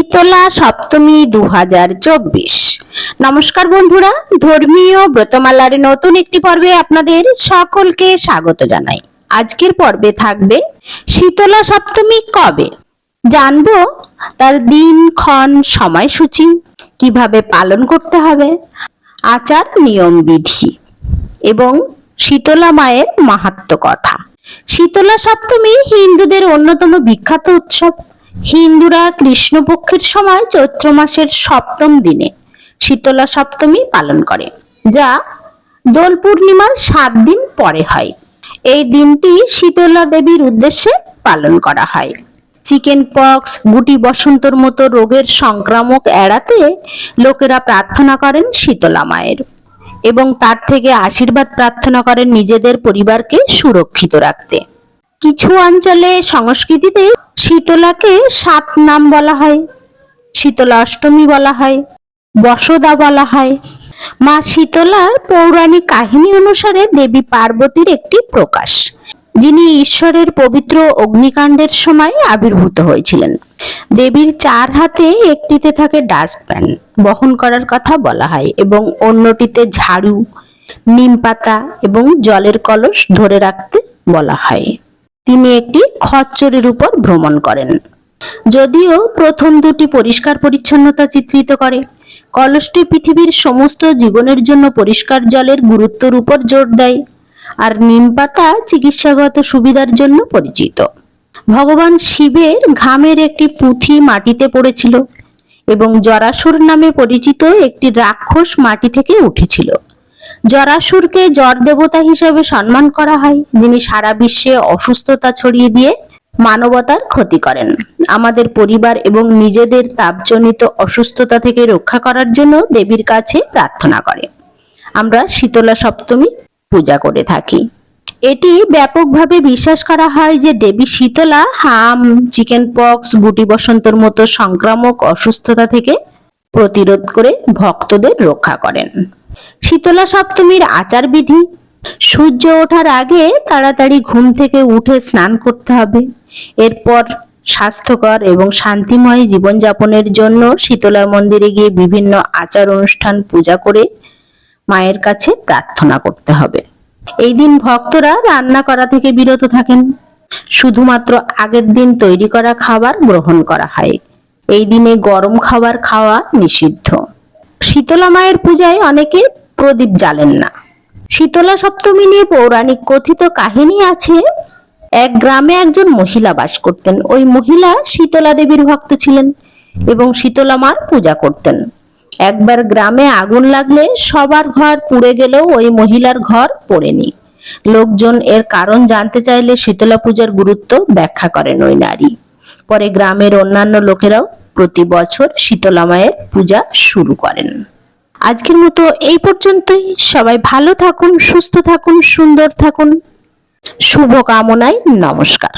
শীতলা সপ্তমী দু হাজার চব্বিশ নমস্কার বন্ধুরা, ধর্মীয় ব্রতমালার নতুন একটি পর্বে আপনাদের সকলকে স্বাগত জানাই। আজকের পর্বে থাকবে শীতলা সপ্তমী কবে? জানব তার দিন, ক্ষণ, সময়সূচি, কীভাবে পালন করতে হবে, আচার, নিয়ম, বিধি এবং শীতলা মায়ের মাহাত্ম কথা। শীতলা সপ্তমী হিন্দুদের অন্যতম বিখ্যাত উৎসব। হিন্দুরা কৃষ্ণপক্ষের সময় চৈত্র মাসের সপ্তম দিনে শীতলা সপ্তমী পালন করে, যা দোল পূর্ণিমার সাত দিন পরে হয়। এই দিনটি শীতলা দেবীর উদ্দেশ্যে পালন করা হয়। চিকেন পক্স, গুটি বসন্তর মতো রোগের সংক্রামক এড়াতে লোকেরা প্রার্থনা করেন শীতলা মায়ের এবং তার থেকে আশীর্বাদ প্রার্থনা করেন নিজেদের পরিবারকে সুরক্ষিত রাখতে। কিছু অঞ্চলে সংস্কৃতিতে শীতলাকে সাত নাম বলা হয়। শীতলা অষ্টমী বলা হয়, বসদা বলা হয়। মা শীতলার পৌরাণিক কাহিনী অনুসারে দেবী পার্বতীর একটি প্রকাশ, যিনি ঈশ্বরের পবিত্র অগ্নিকাণ্ডের সময় আবির্ভূত হয়েছিলেন। দেবীর চার হাতে একটিতে থাকে ডাস্টপ্যান বহন করার কথা বলা হয়, এবং অন্যটিতে ঝাড়ু নিম পাতা এবং জলের কলস ধরে রাখতে বলা হয়। তিনি একটি খচ্চরের উপর ভ্রমণ করেন। যদিও প্রথম দুটি পরিষ্কার পরিচ্ছন্নতা চিত্রিত করে। কলসটি পৃথিবীর সমস্ত জীবনের জন্য পরিষ্কার জলের গুরুত্বর উপর জোর দেয় আর নিম পাতা চিকিৎসাগত সুবিধার জন্য পরিচিত। ভগবান শিবের ঘামের একটি পুঁথি মাটিতে পড়েছিল এবং জরাসুর নামে পরিচিত একটি রাক্ষস মাটি থেকে উঠেছিল। জরাসুরকে জর দেবতা হিসেবে সম্মান করা হয়, যিনি সারা বিশ্বে অসুস্থতা ছড়িয়ে দিয়ে মানবতার ক্ষতি করেন। আমাদের পরিবার এবং নিজেদের তাপজনিত অসুস্থতা থেকে রক্ষা করার জন্য দেবীর কাছে প্রার্থনা করে। আমরা শীতলা সপ্তমী পূজা করে থাকি। এটি ব্যাপকভাবে বিশ্বাস করা হয় যে দেবী শীতলা হাম, চিকেন পক্স, গুটি বসন্তর মতো সংক্রামক অসুস্থতা থেকে প্রতিরোধ করে ভক্তদের রক্ষা করেন। শীতলা সপ্তমীর আচার বিধি সূর্য ওঠার আগে তাড়াতাড়ি ঘুম থেকে উঠে স্নান করতে হবে। এরপর স্বাস্থ্যকর এবং শান্তিময় জীবনযাপনের জন্য শীতলা মন্দিরে গিয়ে বিভিন্ন আচার অনুষ্ঠান, পূজা করে মায়ের কাছে প্রার্থনা করতে হবে। এই দিন ভক্তরা রান্না করা থেকে বিরত থাকেন। শুধুমাত্র আগের দিন তৈরি করা খাবার গ্রহণ করা হয়। এই দিনে গরম খাবার খাওয়া নিষিদ্ধ। শীতলা মায়ের পূজায় অনেকে প্রদীপ জ্বালেন না। শীতলা সপ্তমী নিয়ে পৌরাণিক কথিত কাহিনী আছে, এক গ্রামে একজন মহিলা বাস করতেন। ওই মহিলা শীতলা দেবীর ভক্ত ছিলেন এবং শীতলা মার পূজা করতেন। একবার গ্রামে আগুন লাগলে সবার ঘর পুড়ে গেলেও ওই মহিলার ঘর পড়েনি। লোকজন এর কারণ জানতে চাইলে শীতলা পূজার গুরুত্ব ব্যাখ্যা করেন ওই নারী। পরে গ্রামের অন্যান্য লোকেরাও প্রতি বছর শীতলা মায়ের পূজা শুরু করেন। আজকের মতো এই পর্যন্তই। সবাই ভালো থাকুন সুস্থ থাকুন সুন্দর থাকুন। শুভ কামনায় নমস্কার।